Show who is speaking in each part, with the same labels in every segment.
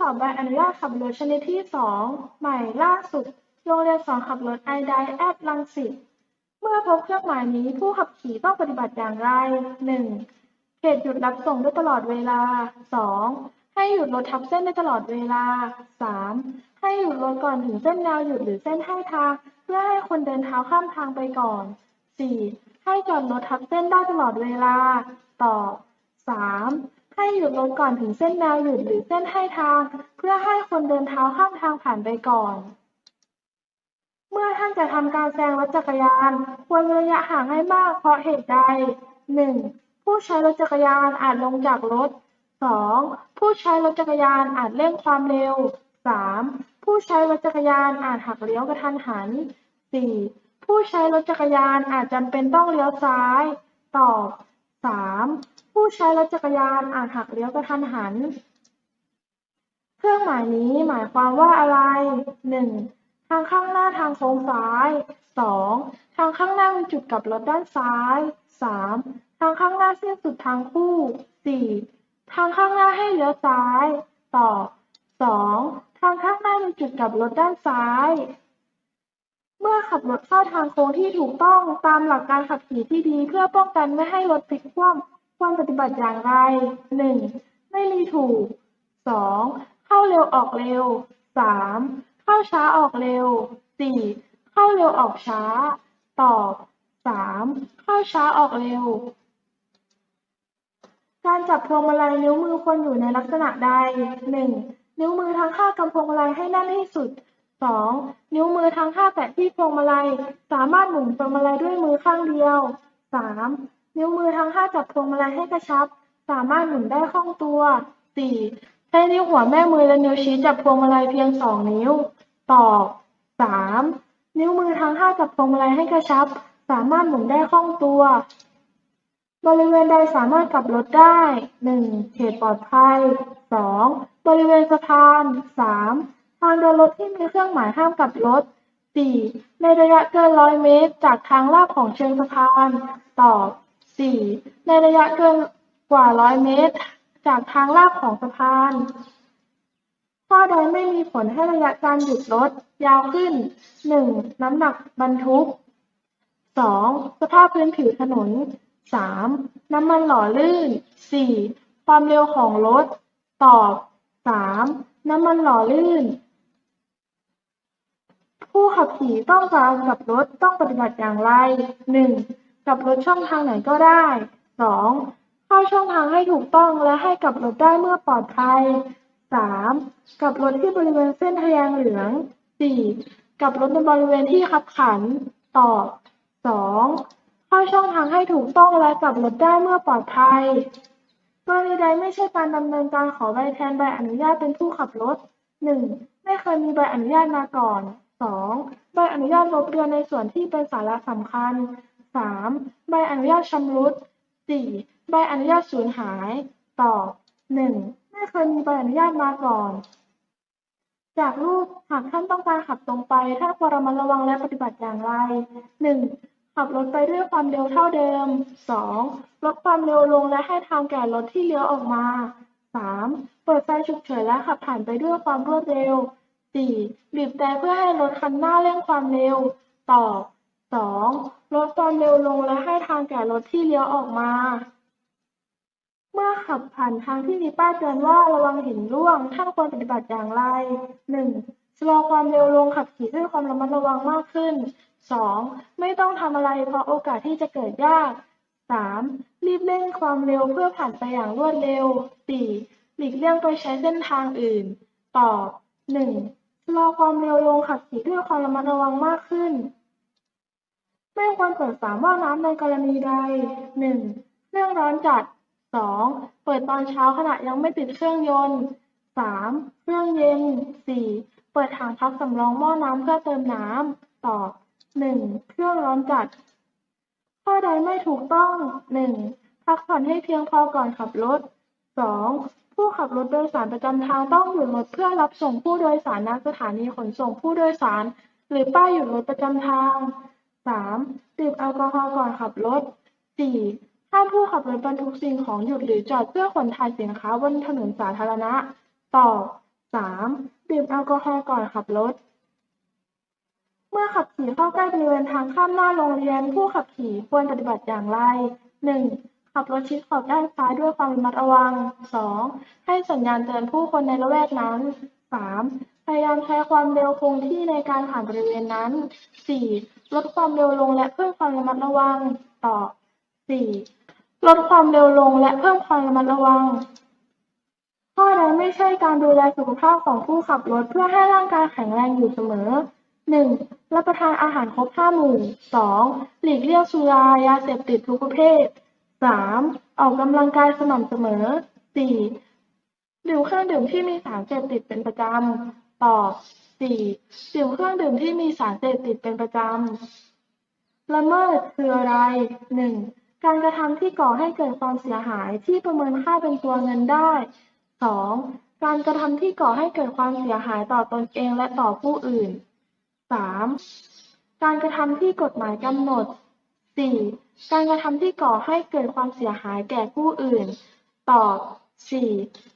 Speaker 1: สอบใบอนุญาตขับรถชนิดที่2ใหม่ล่าสุด โรงเรียนสอนขับรถไอไดแอดรังสิต เมื่อพบเครื่องหมายนี้ผู้ขับขี่ต้องปฏิบัติอย่างไร 1. เขตหยุดรับส่งได้ตลอดเวลา 2. ให้หยุดรถทับเส้นได้ตลอดเวลา 3. ให้หยุดรถก่อนถึงเส้นแนวหยุดหรือเส้นให้ทาง เพื่อให้คนเดินเท้าข้ามทางไปก่อน 4. ให้จอดรถทับเส้นได้ตลอดเวลา ตอบ 3. ให้หยุดรถก่อนถึงเส้นแนวหยุดหรือเส้นให้ทาง เพื่อให้คนเดินเท้าข้ามทางผ่านไปก่อน เมื่อท่านจะทำการแซงรถจักรยาน ควรระยะห่างให้มากเพราะเหตุใด 1. ผู้ใช้รถจักรยานอาจลงจากรถ 2. ผู้ใช้รถจักรยานอาจเร่งความเร็ว 3. ผู้ใช้รถจักรยานอาจหักเลี้ยวกระทันหัน 4. ผู้ใช้รถจักรยานอาจจำเป็นต้องเลี้ยวซ้าย ตอบ 3. ผู้ใช้รถจักรยานอาจหักเลี้ยวกระทันหัน เครื่องหมายนี้หมายความว่าอะไร 1. ทางข้างหน้าทางโค้งซ้าย 2. ทางข้างหน้ามีจุดกลับรถด้านซ้าย 3. ทางข้างหน้าสิ้นสุดทางคู่ 4. ทางข้างหน้าให้เลี้ยวซ้ายตอบ 2. ทางข้างหน้ามีจุดกลับรถด้านซ้าย เมื่อขับรถเข้าทางโค้งที่ถูกต้องตามหลักการขับขี่ที่ดีเพื่อป้องกันไม่ให้รถพลิกคว่ำ ควรปฏิบัติอย่างไร 1. ไม่มีถูก 2. เข้าเร็วออกเร็ว 3. เข้าช้าออกเร็ว 4. เข้าเร็วออกช้า ตอบ 3. เข้าช้าออกเร็ว การจับพวงมาลัยนิ้วมือควรอยู่ในลักษณะใด 1. นิ้วมือทั้งห้ากำพวงมาลัยให้แน่นที่สุด 2. นิ้วมือทั้งห้าแตะที่พวงมาลัย สามารถหมุนพวงมาลัยด้วยมือข้างเดียว 3. นิ้วมือทั้งห้าจับพวงมาลัยให้กระชับ สามารถหมุนได้คล่องตัว 4. ใช้นิ้วหัวแม่มือและนิ้วชี้จับพวงมาลัยเพียงสองนิ้ว ตอบ 3. นิ้วมือทั้งห้าจับพวงมาลัยให้กระชับ สามารถหมุนได้คล่องตัว บริเวณใดสามารถกลับรถได้ 1. เขตปลอดภัย 2. บริเวณสะพาน 3. ทางเดินรถที่มีเครื่องหมายห้ามกลับรถ 4. ในระยะเกินร้อยเมตร จากทางลาดของเชิงสะพาน ตอบ 4. ในระยะเกินกว่าร้อยเมตร จากทางลาดของสะพาน ข้อใดไม่มีผลให้ระยะการหยุดรถยาวขึ้น 1. น้ำหนักบรรทุก 2. สภาพพื้นผิวถนน 3. น้ำมันหล่อลื่น 4. ความเร็วของรถ ตอบ 3. น้ำมันหล่อลื่น ผู้ขับขี่ต้องการกับรถต้องปฏิบัติอย่างไร 1. กลับรถช่องทางไหนก็ได้ 2. เข้าช่องทางให้ถูกต้องและให้กลับรถได้เมื่อปลอดภัย 3. กลับรถที่บริเวณเส้นทะแยงเหลือง 4. กลับรถในบริเวณที่คับขัน ตอบ 2. เข้าช่องทางให้ถูกต้องและกลับรถได้เมื่อปลอดภัยกรณีใดไม่ใช่การดำเนินการขอใบแทนใบอนุญาตเป็นผู้ขับรถ 1. ไม่เคยมีใบอนุญาตมาก่อน 2. ใบอนุญาตลบเลือนในส่วนที่เป็นสาระสำคัญ 3. ใบอนุญาตชำรุด 4. ใบอนุญาตสูญหาย ตอบ 1. ไม่เคยมีใบอนุญาตมาก่อน จากรูปหากท่านต้องการขับตรงไป ท่านควรระมัดระวังและปฏิบัติอย่างไร 1. ขับรถไปด้วยความเร็วเท่าเดิม 2. ลดความเร็วลงและให้ทางแก่รถที่เลี้ยวออกมา 3. เปิดไฟฉุกเฉินและขับผ่านไปด้วยความรวดเร็ว 4. บีบแตรเพื่อให้รถคันหน้าเร่งความเร็ว ตอบ 2. ลดความเร็วลงและให้ทางแก่รถที่เลี้ยวออกมา เมื่อขับผ่านทางที่มีป้ายเตือนว่าระวังหินร่วง ท่านควรปฏิบัติอย่างไร 1. ชะลอความเร็วลงขับขี่ด้วยความระมัดระวังมากขึ้น 2. ไม่ต้องทำอะไรเพราะโอกาสที่จะเกิดยาก 3. รีบเร่งความเร็วเพื่อผ่านไปอย่างรวดเร็ว 4. หลีกเลี่ยงไปใช้เส้นทางอื่น ตอบ 1. ชะลอความเร็วลงขับขี่ด้วยความระมัดระวังมากขึ้น ไม่ควรเปิดฝาหม้อน้ำในกรณีใด 1. เครื่องร้อนจัด 2. เปิดตอนเช้าขณะยังไม่ติดเครื่องยนต์ 3. เครื่องเย็น 4. เปิดถังพักสำรองหม้อน้ำเพื่อเติมน้ำตอบ 1. เครื่องร้อนจัด ข้อใดไม่ถูกต้อง 1. พักผ่อนให้เพียงพอก่อนขับรถ 2. ผู้ขับรถโดยสารประจำทางต้องหยุดรถเพื่อรับส่งผู้โดยสารณสถานีขนส่งผู้โดยสาร หรือป้ายหยุดรถประจำทาง 3. ดื่มแอลกอฮอล์ก่อนขับรถ 4. ห้ามผู้ขับรถบรรทุกสิ่งของหยุดหรือจอดเพื่อขนถ่ายสินค้าบนถนนสาธารณะ ตอบสามดื่มแอลกอฮอล์ก่อนขับรถ เมื่อขับขี่เข้าใกล้บริเวณทางข้ามหน้าโรงเรียน ผู้ขับขี่ควรปฏิบัติอย่างไรหนึ่งขับรถชิดขอบด้านซ้ายด้วยความระมัดระวังสองให้สัญญาณเตือนผู้คนในละแวกนั้นสามพยายามใช้ความเร็วคงที่ในการผ่านบริเวณนั้นสี่ ลดความเร็วลงและเพิ่มความระมัดระวัง ต่อสี่ลดความเร็วลงและเพิ่มความระมัดระวัง ข้อใดไม่ใช่การดูแลสุขภาพของผู้ขับรถเพื่อให้ร่างกายแข็งแรงอยู่เสมอหนึ่งรับประทานอาหารครบห้าหมู่สองหลีกเลี่ยงสุรายาเสพติดทุกประเภทสามออกกำลังกายสม่ำเสมอสี่ดื่มเครื่องดื่มที่มีสารเสพติดเป็นประจำ ตอบ สี่ดื่มเครื่องดื่มที่มีสารเสพติดเป็นประจำ ละเมิดคืออะไรหนึ่งการกระทำที่ก่อให้เกิดความเสียหายที่ประเมินค่าเป็นตัวเงินได้สองการกระทำที่ก่อให้เกิดความเสียหายต่อตนเองและต่อผู้อื่นสามการกระทำที่กฎหมายกำหนดสี่การกระทำที่ก่อให้เกิดความเสียหายแก่ผู้อื่น ตอบสี่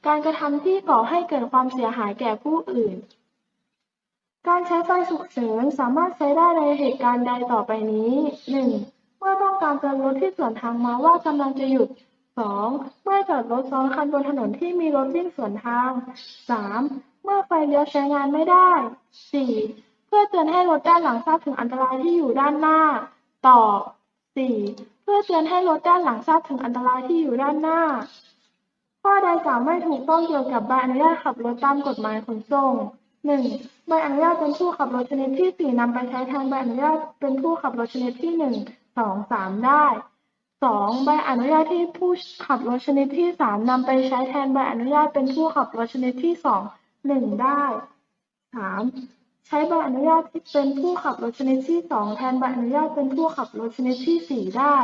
Speaker 1: การกระทำที่ก่อให้เกิดความเสียหายแก่ผู้อื่น การใช้ไฟฉุกเฉินสามารถใช้ได้ในเหตุการณ์ใดต่อไปนี้ 1. เมื่อต้องการเตือนรถที่สวนทางมาว่ากำลังจะหยุด 2. เมื่อจอดรถซ้อนคันบนถนนที่มีรถวิ่งสวนทาง 3. เมื่อไฟเลี้ยวใช้งานไม่ได้ 4. เพื่อเตือนให้รถด้านหลังทราบถึงอันตรายที่อยู่ด้านหน้าตอบ 4. เพื่อเตือนให้รถด้านหลังทราบถึงอันตรายที่อยู่ด้านหน้า ข้อใดกล่าวไม่ถูกต้องเกี่ยวกับใบอนุญาตขับรถตามกฎหมายขนส่ง หนึ่งใบอนุญาตเป็นผู้ขับรถชนิดที่สี่นำไปใช้แทนใบอนุญาตเป็นผู้ขับรถชนิดที่หนึ่งสองสามได้สองใบอนุญาตที่ผู้ขับรถชนิดที่สามนำไปใช้แทนใบอนุญาตเป็นผู้ขับรถชนิดที่สองหนึ่งได้สามใช้ใบอนุญาตที่เป็นผู้ขับรถชนิดที่สองแทนใบอนุญาตเป็นผู้ขับรถชนิดที่สี่ได้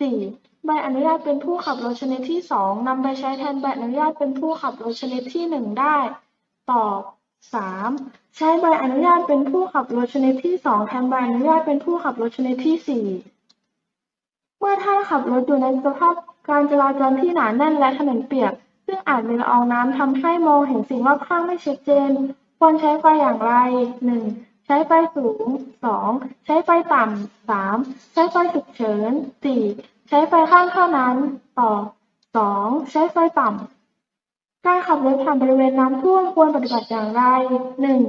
Speaker 1: สี่ใบอนุญาตเป็นผู้ขับรถชนิดที่สองนำไปใช้แทนใบอนุญาตเป็นผู้ขับรถชนิดที่หนึ่งได้ ตอบ สามใช้ใบอนุญาตเป็นผู้ขับรถชนิดที่สองแทนใบอนุญาตเป็นผู้ขับรถชนิดที่สี่เมื่อท่านขับรถอยู่ในสภาพการจราจรที่หนาแน่นและถนนเปียก ซึ่งอาจมีละอองน้ำทำให้มองเห็นสิ่งรอบข้างไม่ชัดเจน ควรใช้ไฟอย่างไรหนึ่งใช้ไฟสูงสองใช้ไฟต่ำสามใช้ไฟฉุกเฉินสี่ใช้ไฟข้างเท่านั้นตอสองใช้ไฟต่ำ การขับรถผ่านบริเวณน้ำท่วมควรปฏิบัติอย่างไรหนึ่ง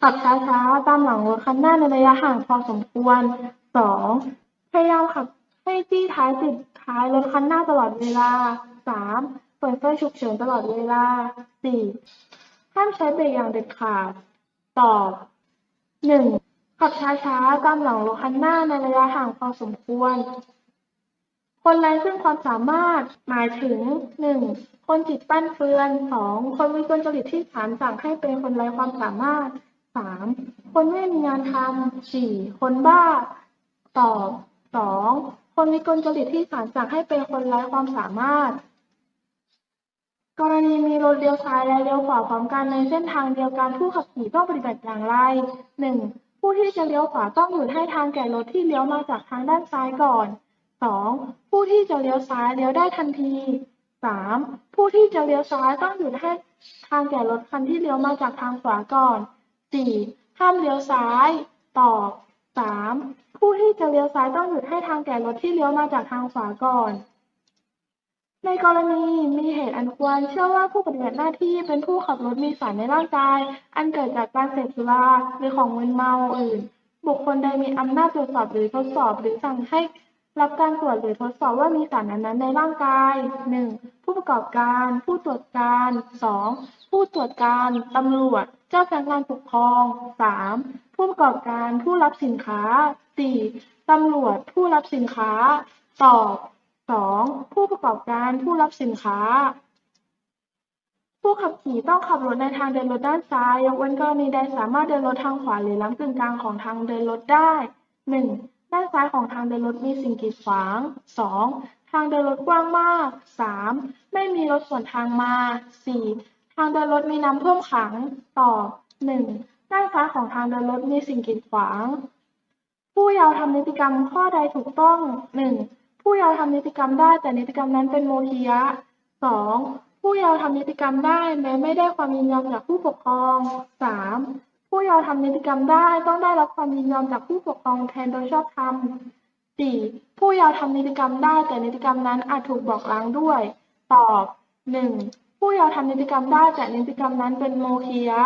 Speaker 1: ขับช้าๆ ตามหลังรถคันหน้าในระยะห่างพอสมควรสองพยายามขับให้จี้ท้ายติดท้ายรถคันหน้าตลอดเวลาสามเปิดไฟฉุกเฉินตลอดเวลาสี่ห้ามใช้เบรกอย่างเด็ดขาด ตอบหนึ่งขับช้าๆ ตามหลังรถคันหน้าในระยะห่างพอสมควร คนไร้ซึ่งความสามารถหมายถึงหนึ่งคนจิตปั้นเฟือนสองคนวิกลจริตที่ศาลสั่งให้เป็นคนไร้ความสามารถสามคนไม่มีงานทำสี่คนบ้า ตอบสองคนวิกลจริตที่ศาลสั่งให้เป็นคนไร้ความสามารถ กรณีมีรถเลี้ยวซ้ายและเลี้ยวขวาพร้อมกันในเส้นทางเดียวกันผู้ขับขี่ต้องปฏิบัติอย่างไรหนึ่งผู้ที่จะเลี้ยวขวาต้องหยุดให้ทางแก่รถที่เลี้ยวมาจากทางด้านซ้ายก่อน องผู้ที่จะเลี้ยวซ้ายเลี้ยวได้ทันทีสามผู้ที่จะเลี้ยวซ้ายต้องหยุดให้ทางแก่รถคันที่เลี้ยวมาจากทางขวาก่อนสี่ห้ามเลี้ยวซ้าย ตอบสามผู้ที่จะเลี้ยวซ้ายต้องหยุดให้ทางแก่รถที่เลี้ยวมาจากทางขวาก่อน ในกรณีมีเหตุอันควรเชื่อว่าผู้ปฏิบัติหน้าที่เป็นผู้ขับรถมีสารในร่างกาย อันเกิดจากการเสพสุราหรือของมึนเมาอื่น บุคคลใดมีอำนาจตรวจสอบหรือทดสอบหรือสั่งให้ รับการตรวจหรือทดสอบว่ามีสารนั้นๆในร่างกายหนึ่งผู้ประกอบการ ผู้ตรวจการสองผู้ตรวจการ ตำรวจ เจ้าพนักงานปกครองสามผู้ประกอบการ ผู้รับสินค้าสี่ตำรวจ ผู้รับสินค้า ตอบสองผู้ประกอบการ ผู้รับสินค้า ผู้ขับขี่ต้องขับรถในทางเดินรถด้านซ้าย ยกเว้นกรณีใดสามารถเดินรถทางขวาหรือล้ำกึ่งกลางของทางเดินรถได้หนึ่ง ด้านซ้ายของทางเดินรถมีสิ่งกีดขวาง สอง ทางเดินรถกว้างมาก สาม ไม่มีรถสวนทางมา สี่ ทางเดินรถมีน้ำท่วมขังตอบหนึ่ง ด้านซ้ายของทางเดินรถมีสิ่งกีดขวาง ผู้เยาว์ทำนิติกรรมข้อใดถูกต้องหนึ่ง ผู้เยาว์ทำนิติกรรมได้แต่นิติกรรมนั้นเป็นโมฆะสองผู้เยาว์ทำนิติกรรมได้แม้ไม่ได้ความยินยอมจากผู้ปกครองสาม ผู้เยาว์ทำนิติกรรมได้ ต้องได้รับความยินยอมจากผู้ปกครองแทนโดยชอบธรรมสี่ผู้เยาว์ทำนิติกรรมได้ แต่นิติกรรมนั้นอาจถูกบอกล้างด้วย ตอบหนึ่งผู้เยาว์ทำนิติกรรมได้ แต่นิติกรรมนั้นเป็นโมฆะยะ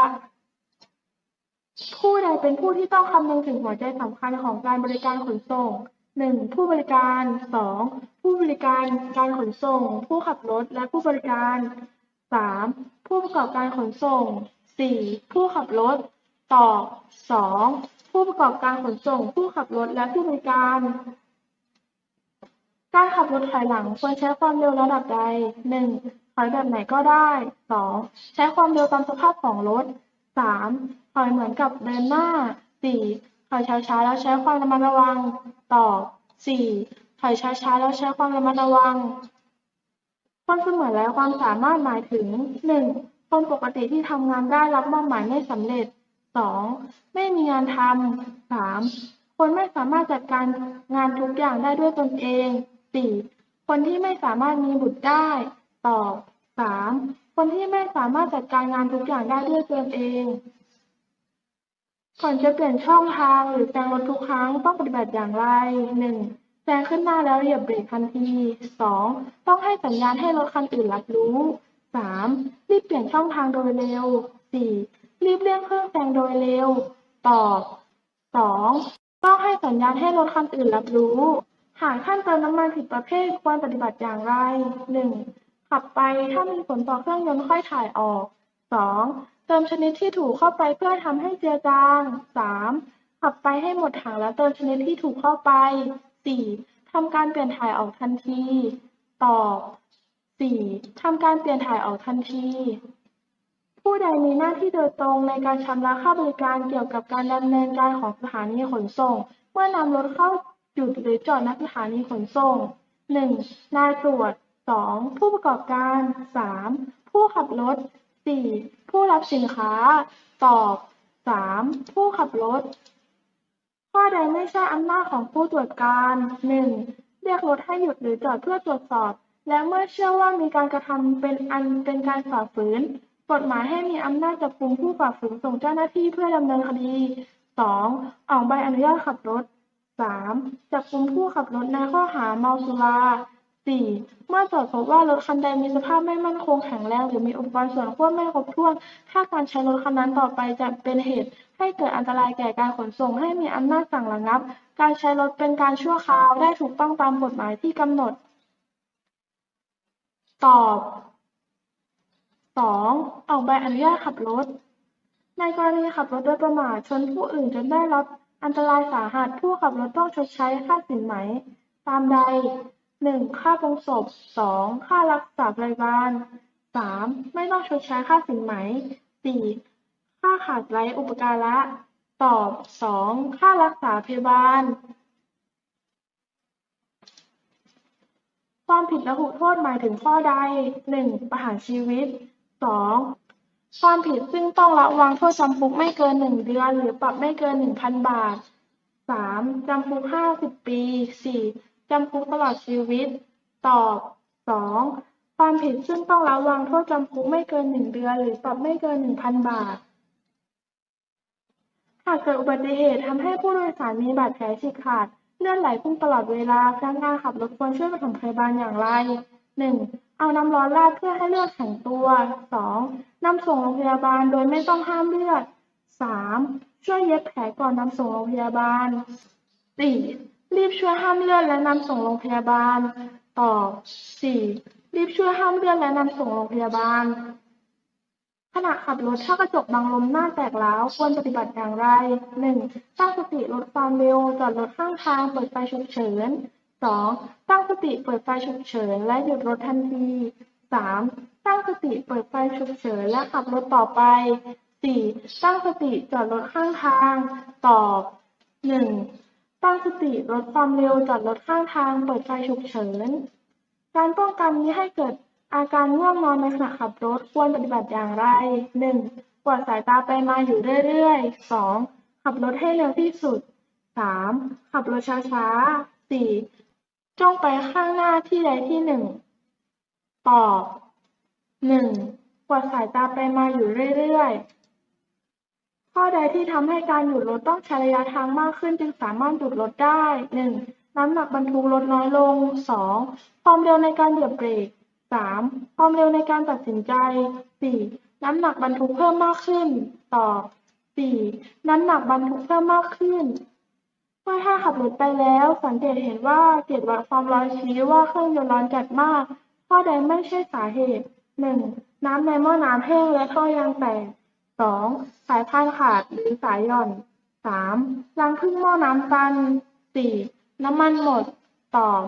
Speaker 1: ผู้ใดเป็นผู้ที่ต้องคำนึงถึงหัวใจสำคัญของการบริการขนส่งหนึ่งผู้บริการสองผู้บริการการขนส่ง ผู้ขับรถและผู้บริการสามผู้ประกอบการขนส่งสี่ผู้ขับรถ ตอบสองผู้ประกอบการขนส่ง ผู้ขับรถ และผู้บริการ การขับรถถอยหลังควรใช้ความเร็วระดับใดหนึ่งถอยแบบไหนก็ได้สองใช้ความเร็วตามสภาพของรถสามถอยเหมือนกับเดินหน้าสี่ถอยช้าๆแล้วใช้ความระมัดระวังตอบสี่ถอยช้าๆแล้วใช้ความระมัดระวังความเสมอและความสามารถหมายถึงหนึ่งคนปกติที่ทำงานได้รับมอบหมายไม่สำเร็จ องไม่มีงานทำสามคนไม่สามารถจัดการงานทุกอย่างได้ด้วยตนเองสี่คนที่ไม่สามารถมีบุตรได้ ตอบสามคนที่ไม่สามารถจัดการงานทุกอย่างได้ด้วยตนเอง ก่อนจะเปลี่ยนช่องทางหรือแซงรถทุกครั้งต้องปฏิบัติอย่างไรหนึ่งแซงขึ้นหน้าแล้วเหยียบเบรกทันทีสองต้องให้สัญญาณให้รถคันอื่นรับรู้สามรีบเปลี่ยนช่องทางโดยเร็วสี่ รีบเลี่ยงเครื่องแซงโดยเร็ว ตอบสองต้องให้สัญญาณให้รถคันอื่นรับรู้ หากท่านเติมน้ำมันผิดประเภทควรปฏิบัติอย่างไรหนึ่งขับไปถ้ามีผลต่อเครื่องยนต์ค่อยถ่ายออกสองเติมชนิดที่ถูกเข้าไปเพื่อทำให้เจือจางสามขับไปให้หมดถังแล้วเติมชนิดที่ถูกเข้าไปสี่ทำการเปลี่ยนถ่ายออกทันที ตอบสี่ทำการเปลี่ยนถ่ายออกทันที ผู้ใดมีหน้าที่โดยตรงในการชำระค่าบริการเกี่ยวกับการดำเนินการของสถานีขนส่ง เมื่อนำรถเข้าหยุดหรือจอดณสถานีขนส่งหนึ่งนายตรวจสองผู้ประกอบการสามผู้ขับรถสี่ผู้รับสินค้า ตอบสามผู้ขับรถ ข้อใดไม่ใช่อำนาจของผู้ตรวจการหนึ่งเรียกรถให้หยุดหรือจอดเพื่อตรวจสอบ และเมื่อเชื่อว่ามีการกระทำเป็นอันเป็นการฝ่าฝืน กฎหมายให้มีอำนาจจับกุมผู้ฝ่าฝืนส่งเจ้าหน้าที่เพื่อดำเนินคดีสออกใบอนุญาตขับรถสามจับกุมผู้ขับรถในข้อหาเมาสุราสี่เมื่อตรวจพบว่ารถคันใดมีสภาพไม่มั่นคงแข็งแรง หรือมีอุปกรณ์ส่วนควบไม่ครบถ้วน ถ้าการใช้รถคันนั้นต่อไปจะเป็นเหตุให้เกิดอันตรายแก่การขนส่งให้มีอำนาจสั่งระงับ การใช้รถเป็นการชั่วคราวได้ถูกต้องตามกฎหมายที่กำหนด ตอบ สอง ออกใบอนุญาตขับรถ ในกรณีขับรถโดยประมาทชนผู้อื่นจนได้รับอันตรายสาหัส ผู้ขับรถต้องชดใช้ค่าสินไหม ตามใดหนึ่งค่าปรงศพสองค่ารักษาพยาบาลสามไม่ต้องชดใช้ค่าสินไหมสี่ค่าขาดไร้อุปการะ ตอบสองค่ารักษาพยาบาล ความผิดระหุโทษหมายถึงข้อใดหนึ่งประหารชีวิต สองความผิดซึ่งต้องระวางโทษจำคุกไม่เกินหนึ่งเดือน หรือปรับไม่เกินหนึ่งพันบาทสามจำคุกห้าสิบปีสี่จำคุกตลอดชีวิต ตอบสองความผิดซึ่งต้องระวางโทษจำคุกไม่เกินหนึ่งเดือน หรือปรับไม่เกินหนึ่งพันบาทหากเกิดอุบัติเหตุทำให้ผู้โดยสารมีบาดแผลฉีกขาดเลือดไหลพุ่งตลอดเวลาพนักงานขับรถควรช่วยปฐมพยาบาลอย่างไรหนึ่ง เอาน้ำร้อนราดเพื่อให้เลือดแข็งตัวสองนำส่งโรงพยาบาลโดยไม่ต้องห้ามเลือดสามช่วยเย็บแผลก่อนนำส่งโรงพยาบาลสี่รีบช่วยห้ามเลือดและนำส่งโรงพยาบาล ตอบสี่รีบช่วยห้ามเลือดและนำส่งโรงพยาบาล ขณะขับรถถ้ากระจกบังลมหน้าแตกร้าวควรปฏิบัติอย่างไรหนึ่งตั้งสติลดความเร็วจอดรถข้างทางเปิดไฟฉุกเฉิน สองตั้งสติเปิดไฟฉุกเฉินและหยุดรถทันทีสามตั้งสติเปิดไฟฉุกเฉินและขับรถต่อไปสี่ตั้งสติจอดรถข้างทาง ตอบหนึ่งตั้งสติลดความเร็วจอดรถข้างทาง เปิดไฟฉุกเฉิน การป้องกันไม่ให้เกิดอาการง่วงนอนในขณะขับรถควรปฏิบัติอย่างไรหนึ่งกวาดสายตาไปมาอยู่เรื่อยๆสองขับรถให้เร็วที่สุดสามขับรถช้าๆสี่ จ้องไปข้างหน้าที่ใดที่หนึ่ง ตอบ หนึ่งกวาดสายตาไปมาอยู่เรื่อยๆ ข้อใดที่ทำให้การหยุดรถต้องใช้ระยะทางมากขึ้นจึงสามารถหยุดรถได้หนึ่งน้ำหนักบรรทุกลดน้อยลงสองความเร็วในการเหยียบเบรกสามความเร็วในการตัดสินใจสี่น้ำหนักบรรทุกเพิ่มมากขึ้น ตอบสี่น้ำหนักบรรทุกเพิ่มมากขึ้น เมื่อถ้าขับรถไปแล้ว สังเกตเห็นว่าเกจวัดความร้อนชี้ว่าเครื่องยนต์ร้อนจัดมาก ข้อใดไม่ใช่สาเหตุหนึ่งน้ำในหม้อน้ำแห้งและท่อยางแตกสองสายพานขาดหรือสายหย่อนสามรังครึ่งหม้อน้ำตันสี่น้ำมันหมด ตอบ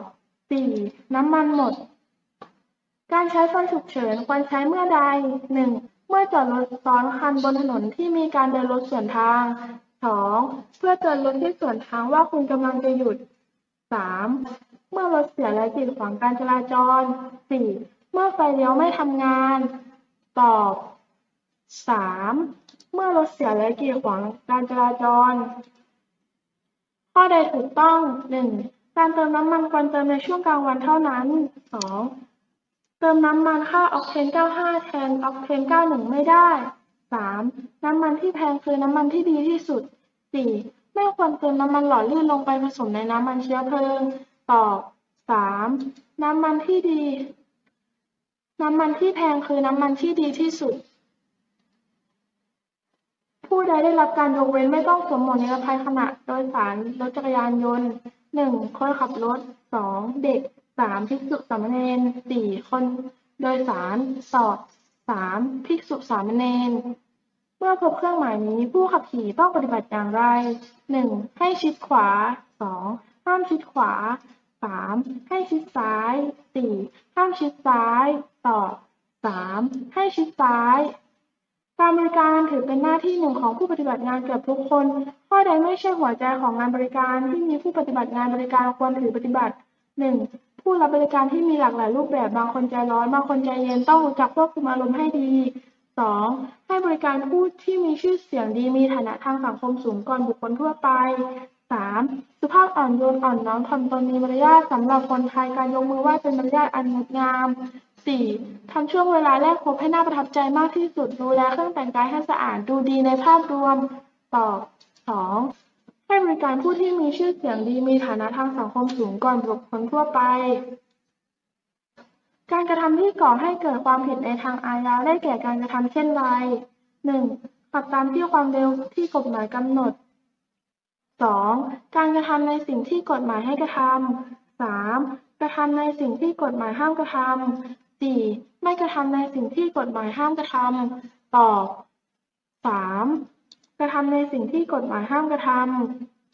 Speaker 1: สี่น้ำมันหมด การใช้ไฟฉุกเฉินควรใช้เมื่อใดหนึ่งเมื่อจอดรถซ้อนคันบนถนนที่มีการเดินรถสวนทางส อเพื่อเตือนรถที่สวนทางว่าคุณกำลังจะหยุดสามเมื่อรถเสียและกีดขวางการจราจรสี่เมื่อไฟเลี้ยวไม่ทำงาน ตอบสามเมื่อรถเสียและกีดขวางการจราจร ข้อใดถูกต้องหนึ่งการเติมน้ำมันควรเติมในช่วงกลางวันเท่านั้นสองเติมน้ำมันค่าออกเทน 95 แทนออกเทน 91 ไม่ได้สามน้ำมันที่แพงคือน้ำมันที่ดีที่สุดสี่ ไม่ควรเติมน้ำมันหล่อลื่นลงไปผสมในน้ำมันเชื้อเพลิง ตอบสามน้ำมันที่ดี น้ำมันที่แพงคือน้ำมันที่ดีที่สุด ผู้ใดได้รับการยกเว้นไม่ต้องสวมหมวกนิรภัยขณะโดยสารรถจักรยานยนต์หนึ่งคนขับรถสองเด็กสามภิกษุสามเณรสี่คนโดยสารตอบสามภิกษุสามเณร เมื่อพบเครื่องหมายนี้ผู้ขับขี่ต้องปฏิบัติอย่างไรหนึ่งให้ชิดขวาสองห้ามชิดขวาสามให้ชิดซ้ายสี่ห้ามชิดซ้ายตอบสามให้ชิดซ้าย การบริการถือเป็นหน้าที่หนึ่งของผู้ปฏิบัติงานเกือบทุกคน ข้อใดไม่ใช่หัวใจของงานบริการที่มีผู้ปฏิบัติงานบริการควรถือปฏิบัติหนึ่งผู้รับบริการที่มีหลากหลายรูปแบบ บางคนใจร้อน บางคนใจเย็น ต้องรู้จักควบคุมอารมณ์ให้ดี สองให้บริการผู้ที่มีชื่อเสียงดีมีฐานะทางสังคมสูงก่อนบุคคลทั่วไปสามสุภาพอ่อนโยนอ่อนน้อมถ่อมตนมีมารยาทสำหรับคนไทยการยกมือไหว้เป็นมารยาทอันงดงามสี่ทำช่วงเวลาแรกพบให้น่าประทับใจมากที่สุดดูแลเครื่องแต่งกายให้สะอาดดูดีในภาพรวมตอบสองให้บริการผู้ที่มีชื่อเสียงดีมีฐานะทางสังคมสูงก่อนบุคคลทั่วไป การกระทำที่ก่อให้เกิดความผิดในทางอาญาได้แก่การกระทำเช่นไรหนึ่งขับตามที่ความเร็วที่กฎหมายกำหนดสองการกระทำในสิ่งที่กฎหมายให้กระทำสามกระทำในสิ่งที่กฎหมายห้ามกระทำสี่ไม่กระทำในสิ่งที่กฎหมายห้ามกระทำตอบสามกระทำในสิ่งที่กฎหมายห้ามกระท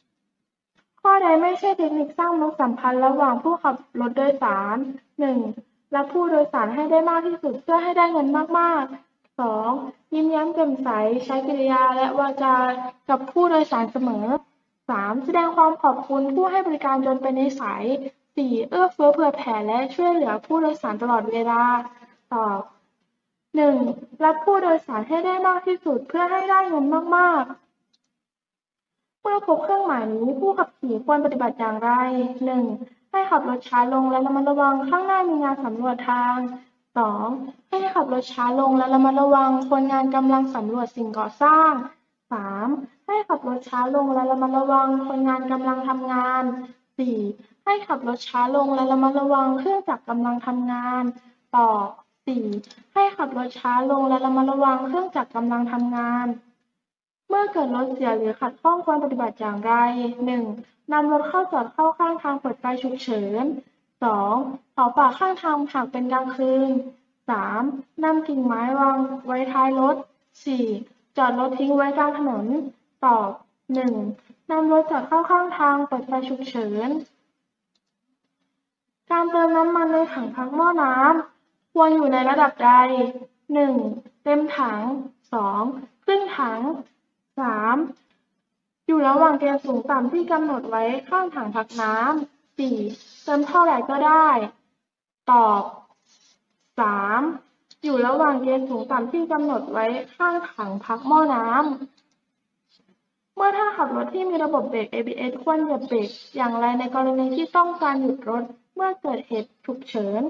Speaker 1: ำข้อใดไม่ใช่เทคนิคสร้างมนุษยสัมพันธ์ระหว่างผู้ขับรถโดยสารหนึ่ง รับผู้โดยสารให้ได้มากที่สุดเพื่อให้ได้เงินมาก ๆ สอง ยิ้มแย้มแจ่มใส ใช้กิริยาและวาจากับผู้โดยสารเสมอสามแสดงความขอบคุณผู้ให้บริการจนเป็นนิสัยสี่เอื้อเฟื้อเผื่อแผ่และช่วยเหลือผู้โดยสารตลอดเวลา ตอบหนึ่งรับผู้โดยสารให้ได้มากที่สุดเพื่อให้ได้เงินมาก ๆ เมื่อพบเครื่องหมายนี้ผู้ขับขี่ควรปฏิบัติอย่างไรหนึ่ง ให้ขับรถช้าลงและระมัดระวังข้างหน้ามีงานสำรวจทางสองให้ขับรถช้าลงและระมัดระวังคนงานกำลังสำรวจสิ่งก่อสร้างสามให้ขับรถช้าลงและระมัดระวังคนงานกำลังทำงานสี่ให้ขับรถช้าลงและระมัดระวังเครื่องจักรกำลังทำงาน ต่อบสี่ให้ขับรถช้าลงและระมัดระวังเครื่องจักรกำลังทำงาน เมื่อเกิดรถเสียหรือขัดข้องควรปฏิบัติอย่างไรห นำรถเข้าจอดเข้าข้างทางเปิดไฟฉุกเฉินสองเผาป่าข้างทางหากเป็นกลางคืนสามนำกิ่งไม้วางไว้ท้ายรถสี่จอดรถทิ้งไว้กลางถนน ตอบหนึ่งนำรถจอดเข้าข้างทางเปิดไฟฉุกเฉิน การเติมน้ำมันในถังพักหม้อน้ำควรอยู่ในระดับใดหนึ่งเต็มถังสองครึ่งถังสาม อยู่ระหว่างเกณฑ์สูงต่ำที่กำหนดไว้ข้างถังพักน้ำสี่เติมเท่าไหร่ก็ได้ ตอบสามอยู่ระหว่างเกณฑ์สูงต่ำที่กำหนดไว้ข้างถังพักหม้อน้ำ เมื่อท่านขับรถที่มีระบบเบรก ABS ควรเหยียบเบรกอย่างไรในกรณีที่ต้องการหยุดรถเมื่อเกิดเหตุฉุกเฉิน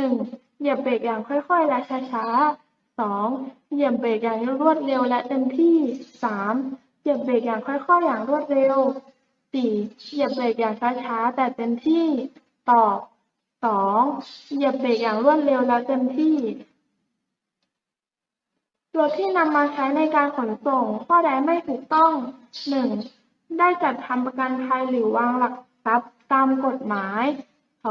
Speaker 1: 1. เหยียบเบรกอย่างค่อยๆ และช้าๆ 2. เหยียบเบรกอย่างรวดเร็วและเต็มที่ 3. หยียบเบรกอย่างค่อยๆ อย่างรวดเร็ว 4. เหยียบเบรกอย่างช้าๆ แต่เต็มที่ ตอบ 2. เหยียบเบรกอย่างรวดเร็วและเต็มที่รถที่นำมาใช้ในการขนส่ง ข้อใดไม่ถูกต้อง 1. ได้จัดทำประกันภัยหรือวางหลักทรัพย์ตามกฎหมาย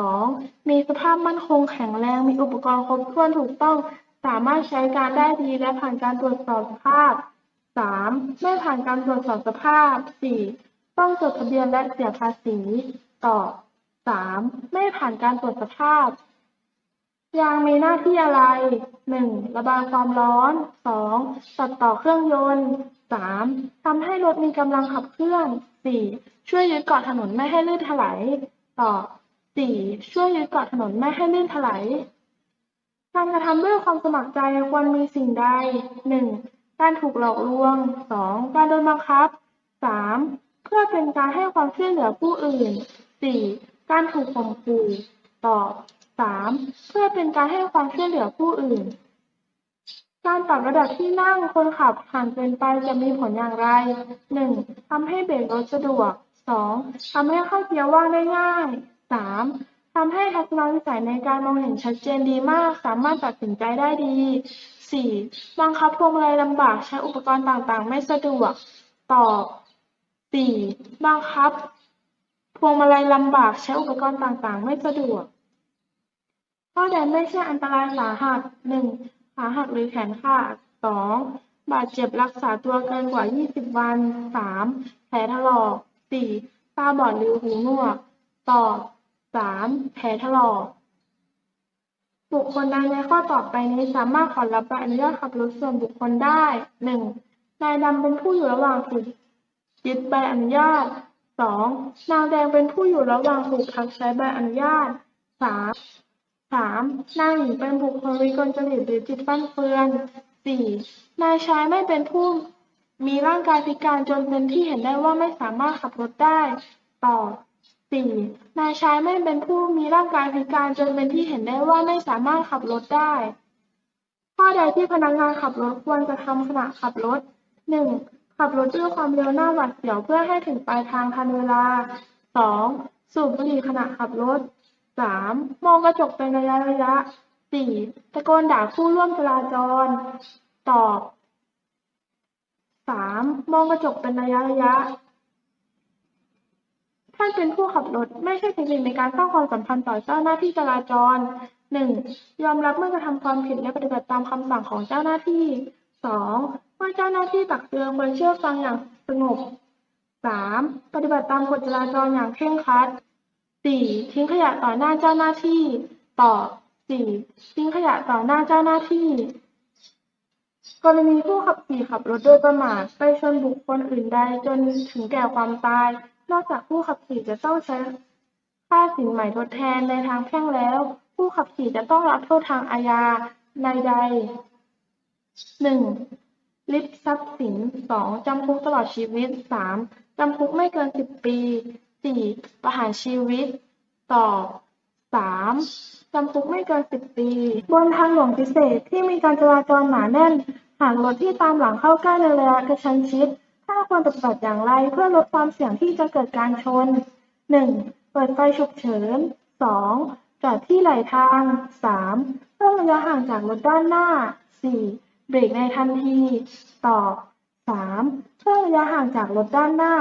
Speaker 1: 2. มีสภาพมั่นคงแข็งแรง มีอุปกรณ์ครบถ้วนถูกต้อง สามารถใช้การได้ดีและผ่านการตรวจสอบสภาพ 3. ไม่ผ่านการตรวจสอบสภาพ 4. ต้องจดทะเบียนและเสียภาษีตอบ 3. ไม่ผ่านการตรวจสภาพ ยางมีหน้าที่อะไร 1. ระบายความร้อน 2. ตัดต่อเครื่องยนต์ 3. ทำให้รถมีกำลังขับเคลื่อน 4. ช่วยยึดเกาะถนนไม่ให้ลื่นถลายตอบ 4. ช่วยยึดเกาะถนนไม่ให้ลื่นถลายการกระทำด้วยความสมัครใจควรมีสิ่งใด 1. การถูกหลอกลวง 2. การโดนบังคับ 3. เพื่อเป็นการให้ความช่วยเหลือผู้อื่น 4. การถูกข่มขู่ ตอบ 3. เพื่อเป็นการให้ความช่วยเหลือผู้อื่น การปรับระดับที่นั่งคนขับห่างเกินไปจะมีผลอย่างไร 1. ทำให้เบรกรถสะดวก 2. ทำให้เข้าเกียร์ว่างได้ง่าย 3. ทำให้ทัศนวิสัยในการมองเห็นชัดเจนดีมาก สามารถตัดสินใจได้ดี 4. บังคับพวงมาลัยลำบาก ใช้อุปกรณ์ต่าง ๆ ไม่สะดวก ตอบ 4. บังคับ พวงมาลัยลำบาก ใช้อุปกรณ์ต่าง ๆ ไม่สะดวก ข้อใดไม่ใช่อันตรายสาหัส 1. ขาหักหรือแขนขาด 2. บาดเจ็บรักษาตัวเกินกว่า 20 วัน 3. แผลถลอก 4. ตาบอดหรือหูหนวก ตอบ 3. แผลถลอก บุคคลใดในข้อต่อไปนี้สามารถขอรับใบอนุญาตขับรถส่วนบุคคลได้ 1. นายดำเป็นผู้อยู่ระหว่างถูกยึดใบอนุญาต 2. นางแดงเป็นผู้อยู่ระหว่างถูกพักใช้ใบอนุญาต 3. สามนางหญิงเป็นบุคคลวิกลจริตหรือจิตฟั่นเฟือน สี่ นายชายไม่เป็นผู้มีร่างกายพิการจนเป็นที่เห็นได้ว่าไม่สามารถขับรถได้ ต่อ สี่ นายชายไม่เป็นผู้มีร่างกายพิการจนเป็นที่เห็นได้ว่าไม่สามารถขับรถได้ ข้อใดที่พนักงานขับรถควรจะทำขณะขับรถ หนึ่งขับรถด้วยความเร็วหน้าหวาดเสียวเพื่อให้ถึงปลายทางทันเวลา สองสูบบุหรี่ขณะขับรถ สามมองกระจกเป็นระยะระยะ สี่ตะโกนด่าผู้ร่วมจราจร ตอบสามมองกระจกเป็นระยะระยะ ท่านเป็นผู้ขับรถ ไม่ใช่เทคนิคในการสร้างความสัมพันธ์ต่อเจ้าหน้าที่จราจรหนึ่งยอมรับเมื่อกระทำความผิดและปฏิบัติตามคำสั่งของเจ้าหน้าที่สองเมื่อเจ้าหน้าที่ตักเตือนควรเชื่อฟังอย่างสงบสามปฏิบัติตามกฎจราจรอย่างเคร่งครัดสี่ทิ้งขยะต่อหน้าเจ้าหน้าที่ ตอบสี่ทิ้งขยะต่อหน้าเจ้าหน้าที่ กรณีผู้ขับขี่ขับรถโดยประมาทไปชนบุคคลอื่นใดจนถึงแก่ความตาย นอกจากผู้ขับขี่จะต้องใช้ค่าสินใหม่ทดแทนในทางแพ่งแล้ว ผู้ขับขี่จะต้องรับโทษทางอาญาในใดหนึ่งลิบทรัพย์สินสองจำคุกตลอดชีวิตสามจำคุกไม่เกินสิบปีสี่ประหารชีวิต ตอบสามจำคุกไม่เกินสิบปี บนทางหลวงพิเศษที่มีการจราจรหนาแน่น หากรถที่ตามหลังเข้าใกล้ในระยะกระชั้นชิด ถ้าควรปฏิบัติอย่างไรเพื่อลดความเสี่ยงที่จะเกิดการชน 1. เปิดไฟฉุกเฉิน 2. จอดที่ไหลทาง 3. เพิ่มระยะห่างจากรถด้านหน้า 4. เบรกในทันที ต่อ 3. เพิ่มระยะห่างจากรถด้านหน้า